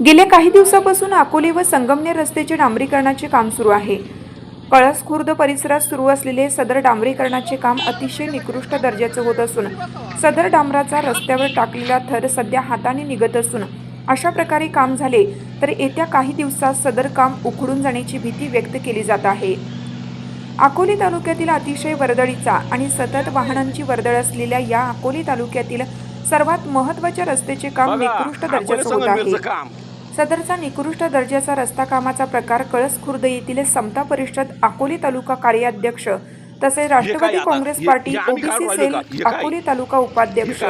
गेल्या काही दिवसापासून अकोले व संगमनेर रस्त्याचे डांबरीकरणाचे काम सुरू आहे. कळस खुर्द परिसरात सुरू असलेले सदर डांबरीकरणाचे काम अतिशय निकृष्ट दर्जाचे होत असून सदर डांबराचा रस्त्यावर टाकलेला थर सध्या हाताने निघत असून अशा प्रकारे काम झाले तर येत्या काही दिवसात सदर काम उखडून जाण्याची भीती व्यक्त केली जात आहे. अकोले तालुक्यातील अतिशय वर्दळीचा आणि सतत वाहनांची वर्दळ असलेल्या या अकोले तालुक्यातील सर्वात महत्त्वाच्या रस्त्याचे काम निकृष्ट दर्जाचे होत आहे. सदरचा निकृष्ट दर्जाचा रस्ता कामाचा प्रकार कळस खुर्द येथील समता परिषद अकोले तालुका कार्याध्यक्ष तसेच Rashtrawadi? Congress party OBC cell? Akole taluka उपाध्यक्ष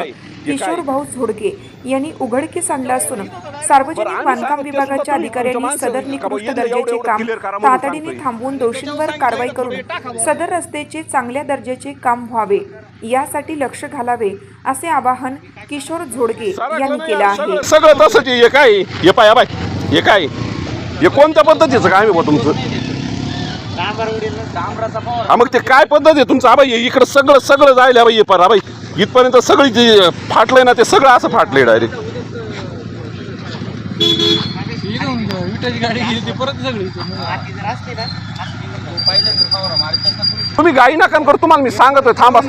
किशोर? भाऊ झोडके यांनी उघडकीस आणला असून सार्वजनिक बांधकाम विभागाच्या अधिकाऱ्यांनी सदर निकृष्ट दर्जाचे काम तातडीने. थांबवून दोषींवर कारवाई करून सदर रस्त्याचे चांगल्या दर्जाचे काम व्हावे यासाठी लक्ष घालावे असे आवाहन किशोर झोडके यांनी केले आहे. सगळं तसंच. हे काय हे पाय बाय. हे काय हे कोणत्या पद्धतीचं काम आहे बा तुमचं? हा मग ते काय पद्धत आहे तुमचं? आबाई इकडं सगळं सगळं जायला बाई पर आबाई इथपर्यंत सगळी जी फाटलंय ना ते सगळं असं फाटलंय डायरेक्ट तुम्ही गाई नका करू तुम्हाला मी सांगतोय थांबा.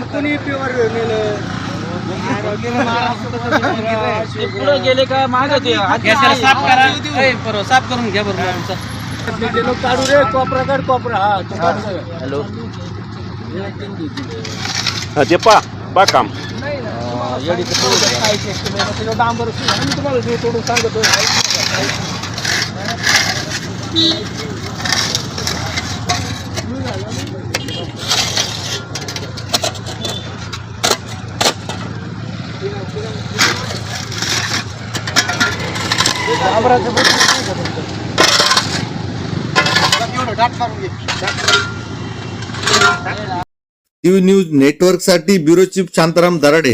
पुढे गेले का माग ते? साफ करा. साफ करून घ्या बरोबर काढू रे कोपरा काढ कोपरा. हा हॅलो. ते पा पा काम. डांबर मी तुम्हाला ते तोडून सांगतो. टीव्ही न्यूज़ नेटवर्कसाठी ब्युरो चीफ शांताराम दराडे.